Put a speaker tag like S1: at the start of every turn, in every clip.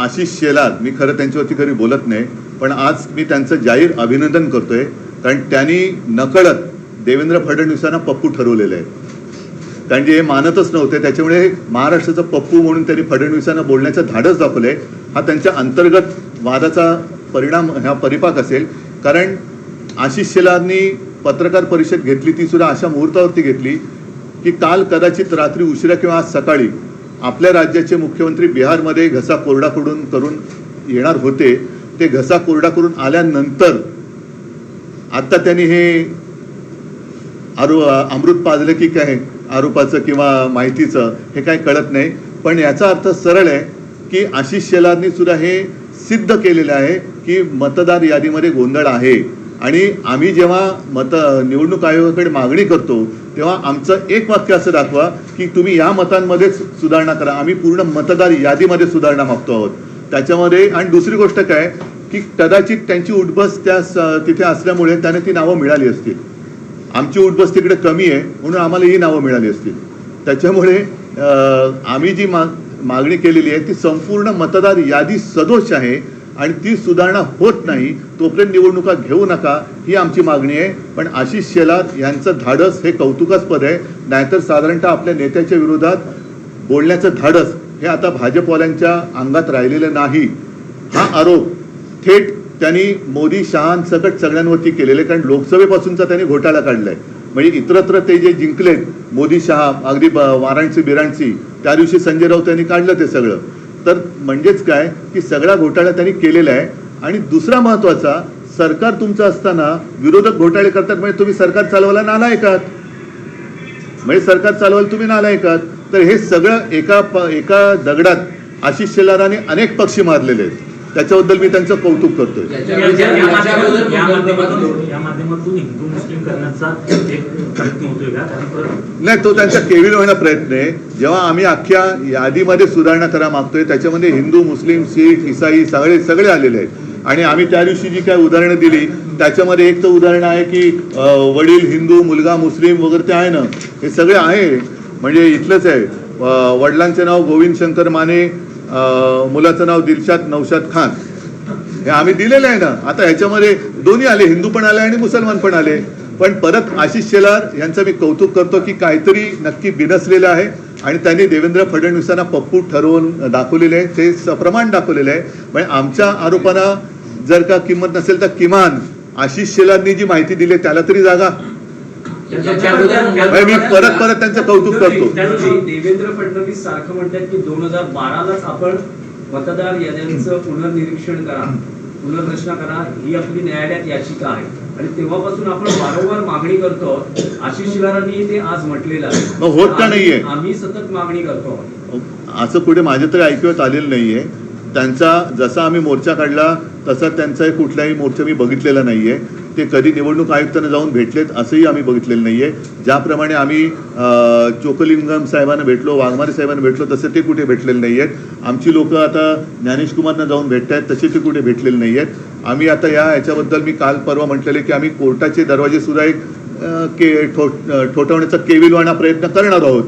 S1: आशिष शेलार मी खरं त्यांच्यावरती कधी बोलत नाही पण आज मी त्यांचं जाहीर अभिनंदन करतोय कारण त्यांनी नकळत देवेंद्र फडणवीसांना पप्पू ठरवलेलं आहे कारण जे हे मानतच नव्हते त्याच्यामुळे महाराष्ट्राचं पप्पू म्हणून त्यांनी फडणवीसांना बोलण्याचं धाडस दाखवलंय. हा त्यांच्या अंतर्गत वादाचा परिणाम हा परिपाक असेल. कारण आशिष शेलारनी पत्रकार परिषद घेतली ती सुद्धा अशा मुहूर्तावरती घेतली की काल कदाचित रात्री उशिरा किंवा आज सकाळी आपल्या राज्याचे मुख्यमंत्री बिहारमध्ये घसा कोरडा करून करून येणार होते. ते घसा कोरडा करून आल्यानंतर आता त्यांनी हे आरो अमृत पाजलं की काय आरोपाचं किंवा माहितीचं हे काय कळत नाही. पण याचा अर्थ सरळ आहे की आशिष शेलारनी सुद्धा हे सिद्ध केलेलं आहे की मतदार यादीमध्ये गोंधळ आहे. आणि आम्ही जेव्हा मत निवडणूक आयोगाकडे मागणी करतो तेव्हा आमचं एक वाक्य असं दाखवा की तुम्ही या मतांमध्येच सुधारणा करा. आम्ही पूर्ण मतदार यादीमध्ये सुधारणा मागतो आहोत. त्याच्यामध्ये आणि दुसरी गोष्ट काय की कदाचित त्यांची उठबस त्या तिथे असल्यामुळे त्यांना ती नावं मिळाली असतील. आमची उठबस तिकडे कमी आहे म्हणून आम्हाला ही नावं मिळाली असतील. त्याच्यामुळे आम्ही जी मा मागणी केलेली आहे ती संपूर्ण मतदार यादी सदोष आहे. आणि ती सुधारणा होत नाही तोपर्यंत निवडणुका घेऊ नका ही आमची मागणी आहे. पण आशिष शेलार यांचं धाडस हे कौतुकास्पद आहे. नाहीतर साधारणतः आपल्या नेत्याच्या विरोधात बोलण्याचं धाडस हे आता भाजपवाल्यांच्या अंगात राहिलेलं नाही. हा आरोप थेट त्यांनी मोदी शहांसकट सगळ्यांवरती केलेले कारण लोकसभेपासूनचा त्यांनी घोटाळा काढलाय. म्हणजे इतरत्र ते जे जिंकलेत मोदी शहा अगदी वाराणसी बिराणसी त्या दिवशी संजय राऊत यांनी काढलं ते सगळं. तर म्हणजेच काय? की सगळा घोटाळा त्यांनी केलेला आहे. आणि दुसरा महत्त्वाचा सरकार तुमचं असताना विरोधक घोटाळे करतात म्हणजे तुम्ही सरकार चालवायला नालायकात म्हणजे सरकार चालवायला तुम्ही नालायकात तर हे सगळं एका एका दगडात आशिष शेलाराने अनेक पक्षी मारलेले आहेत. त्याच्याबद्दल मी त्यांचं कौतुक करतोय. नाही तो त्यांचा केविल होण्याचा प्रयत्न आहे. जेव्हा आम्ही अख्ख्या यादीमध्ये सुधारणा करा मागतोय त्याच्यामध्ये हिंदू मुस्लिम शीख इसाई सगळे सगळे आलेले आहेत. आणि आम्ही त्या दिवशी जी काय उदाहरणं दिली त्याच्यामध्ये एक तर उदाहरण आहे की वडील हिंदू मुलगा मुस्लिम वगैरे ते आहे ना हे सगळे आहे. म्हणजे इथलंच आहे. वडिलांचे नाव गोविंद शंकर माने मुलाचं नाव दिलशाद नौशाद खान. हे आम्ही दिलेलं आहे ना आता ह्याच्यामध्ये दोन्ही आले हिंदू पण आले आणि मुसलमान पण आले. पण परत आशिष शेलार यांचं मी कौतुक करतो की काहीतरी नक्की बिनसलेलं आहे आणि त्यांनी देवेंद्र फडणवीसांना पप्पू ठरवून दाखवलेले आहे ते सप्रमाण दाखवलेलं आहे. म्हणजे आमच्या आरोपांना जर का किंमत नसेल तर किमान आशिष शेलारनी जी माहिती दिली आहे, त्याला तरी जागा. मी परत परत त्यांचं कौतुक करतो.
S2: देवेंद्र फडणवीस सारखं म्हणतात की दोन हजार बारालाच आपण मतदार याद्यांचं पुनर्निरीक्षण करा पुनर्रचना करा ही आपली न्यायालयात याचिका आहे. आणि तेव्हापासून आपण वारंवार मागणी करतो आशिष शिलारांनी ते आज म्हटलेलं आहे.
S1: मग होत का नाहीये?
S2: आम्ही सतत मागणी करतो
S1: असं कुठे माझ्या तरी ऐकवत आलेलं नाहीये. त्यांचा जसा आम्ही मोर्चा काढला तसा त्यांचा कुठलाही मोर्चा मी बघितलेला नाहीये. ते कधी निवडणूक आयुक्तांना जाऊन भेटलेत असंही आम्ही बघितलेलं नाहीये. ज्याप्रमाणे आम्ही चोकलिंगम साहेबांना भेटलो वाघमारे साहेबांना भेटलो तसे ते कुठे भेटलेले नाहीयेत. आमची लोक आता ज्ञानेश कुमारना जाऊन भेटत आहेत तसे ते कुठे भेटलेले नाहीयेत. आम्ही आता या ह्याच्याबद्दल मी काल परवा म्हटलेले की आम्ही कोर्टाचे दरवाजे सुद्धा एक के ठो ठोठवण्याचा केविलवाणा प्रयत्न करणार आहोत.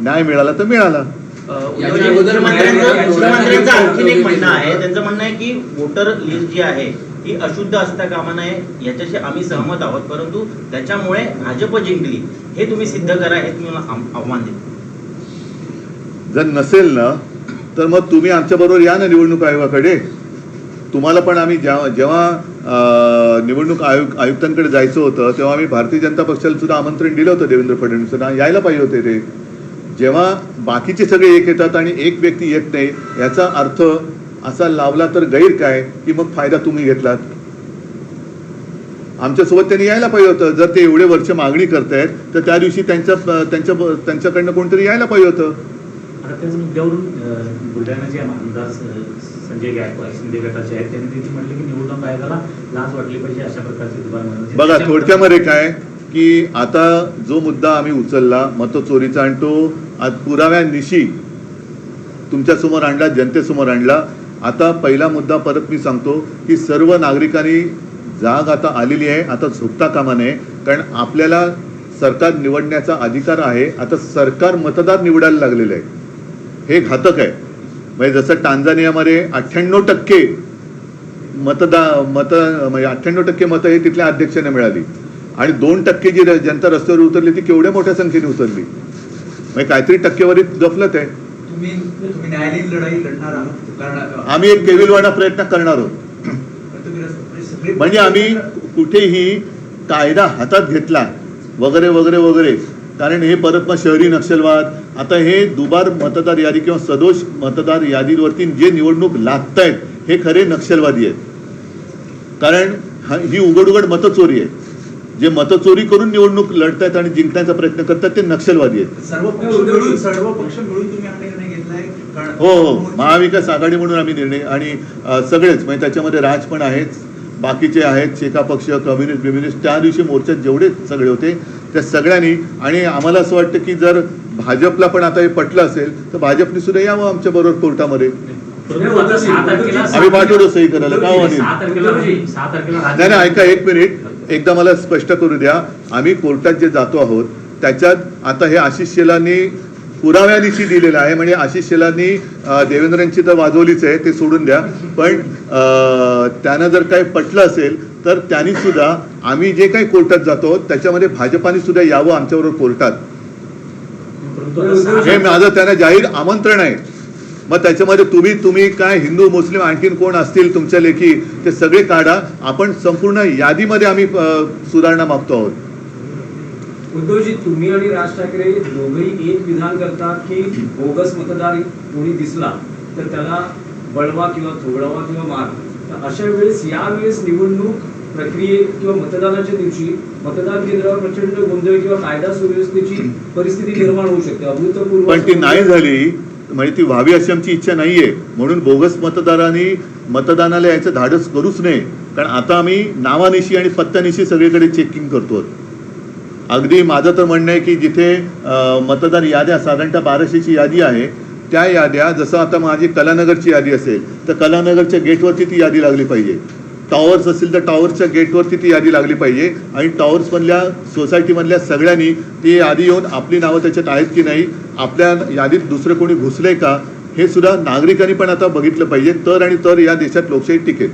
S1: न्याय मिळाला तर मिळाला.
S3: मुख्यमंत्र्यांचं मुख्यमंत्र्यांचं
S4: मंत्र्यांचं
S3: आणखीन एक म्हणणं आहे. त्यांचं म्हणणं आहे की वोटर लिस्ट जी आहे ही अशुद्ध असता कामा नये याच्याशी आम्ही सहमत आहोत. परंतु त्याच्यामुळे भाजप जिंकली हे तुम्ही सिद्ध करा हे तुम्ही मला आव्हान देतो
S1: जर नसेल ना तर मग तुम्ही आमच्याबरोबर या ना निवडणूक आयोगाकडे. तुम्हाला पण आम्ही जेव्हा जेव्हा निवडणूक आयोग आयुक्तांकडे जायचं होतं तेव्हा आम्ही भारतीय जनता पक्षाला सुद्धा आमंत्रण दिलं होतं देवेंद्र फडणवीसांना. यायला पाहिजे होते ते. जेव्हा बाकीचे सगळे एक येतात आणि एक व्यक्ती येत नाही याचा अर्थ असा लावला तर गैर काय की मग फायदा तुम्ही घेतलात? आमच्यासोबत त्यांनी यायला पाहिजे होतं. जर ते एवढे वर्ष मागणी करतायत तर त्या दिवशी त्यांच्या त्यांच्या त्यांच्याकडनं कोणतरी यायला पाहिजे होतं. बघा थोडक्यामध्ये काय की आता जो मुद्दा आम्ही उचलला मतचोरीचा आणि तो पुराव्यानिशी तुमच्यासमोर आणला जनतेसमोर आणला आता पहिला मुद्दा परत मी सांगतो की सर्व नागरिकांनी जाग आता आलेली आहे आता झोपता कामा नये. कारण आपल्याला सरकार निवडण्याचा अधिकार आहे आता सरकार मतदार निवडायला लागलेलं आहे. हे घातक आहे. म्हणजे जसं टांझानियामध्ये अठ्ठ्याण्णव टक्के मतदा मत म्हणजे अठ्ठ्याण्णव टक्के मतं हे तिथल्या अध्यक्षांना मिळाली. आणि दोन टक्के जी जनता रस्त्यावर उतरली ती केवढ्या मोठ्या संख्येने उतरली. म्हणजे काहीतरी टक्केवारीत गफलत आहे.
S5: तुम्ही तुम्ही न्यायालयीन लढाई लढणार आहात कारण
S1: आम्ही एक केविलवाणा प्रयत्न करणार आहोत.
S5: म्हणजे
S1: म्हणजे आम्ही कुठेही कायदा हातात घेतला वगैरे वगैरे वगैरे कारण हे परत मग शहरी नक्षलवाद आता हे दुबार मतदार यादी किंवा सदोष मतदार यादीवरती जे निवडणूक लादतायत हे खरे नक्षलवादी आहेत. कारण हा- उघड उघड मतचोरी आहे. जे मतचोरी करून निवडणूक लढतायत आणि जिंकण्याचा प्रयत्न करतात ते नक्षलवादी आहेत.
S5: सर्व पक्ष मिळून सर्व पक्ष मिळून तुम्ही हा
S1: हो. महाविकास आघाडी म्हणून आम्ही निर्णय आणि सगळेच म्हणजे त्याच्यामध्ये राज पण आहेत बाकीचे आहेत शेका पक्ष कम्युनिस्ट बिम्युनिस्ट त्या दिवशी मोर्चात जेवढे सगळे होते त्या सगळ्यांनी आणि आम्हाला असं वाटतं की जर भाजपला पण आता हे पटलं असेल तर भाजपने सुद्धा यावं आमच्या बरोबर कोर्टामध्ये. आम्ही पाठवतो सही करायला. का
S6: तारखेला
S1: नाही नाही ऐका एक मिनिट. एकदा मला स्पष्ट करू द्या. आम्ही कोर्टात जे जातो आहोत त्याच्यात आता हे आशिष शेलांनी पुराव्यानिशी दिलेला आहे. म्हणजे आशिष शेलांनी देवेंद्रांची तर वाजवलीच आहे ते सोडून द्या. पण अं, त्यानं जर काही पटलं असेल तर त्यांनी सुद्धा आम्ही जे काही कोर्टात जातो त्याच्यामध्ये भाजपाने सुद्धा यावं आमच्याबरोबर कोर्टात. हे माझं त्यांना जाहीर आमंत्रण आहे. मग त्याच्यामध्ये तुम्ही तुम्ही काय हिंदू मुस्लिम आणखीन कोण असतील तुमच्या लेखी ते सगळे काढा. आपण संपूर्ण यादीमध्ये आम्ही सुधारणा मागतो आहोत.
S2: उद्धवजी तुम्ही आणि राज ठाकरे दोघेही एक विधान करतात की बोगस मतदार कोणी दिसला तर त्याला बळवा किंवा थोडवा किंवा मार. तर अशा वेळेस यावेळेस निवडणूक प्रक्रियेत किंवा मतदानाच्या दिवशी मतदान केंद्रावर प्रचंड गोंधळ किंवा कायदा सुव्यवस्थेची परिस्थिती निर्माण होऊ शकते. अभूतपूर्व
S1: पण ती नाही झाली म्हणजे ती व्हावी अशी आमची इच्छा नाहीये. म्हणून बोगस मतदारांनी मतदानाला यायचं धाडस करूच नये. कारण आता आम्ही नावानिशी आणि पत्त्यानिशी सगळीकडे चेकिंग करतो अगदी माझं तर म्हणणं आहे की जिथे मतदार याद्या साधारणतः बाराशेची यादी आहे त्या याद्या जसं आता माझी कलानगरची यादी असेल तर कलानगरच्या गेटवरती ती यादी लागली पाहिजे. टॉवर्स असतील तर टॉवरच्या गेटवरती ती यादी लागली पाहिजे आणि टॉवर्समधल्या सोसायटीमधल्या सगळ्यांनी ती यादी येऊन आपली नावं त्याच्यात आहेत की नाही आपल्या यादीत दुसरं कोणी घुसलंय का हे सुद्धा नागरिकांनी पण आता बघितलं पाहिजे. तर आणि तर या देशात लोकशाही टिकेल.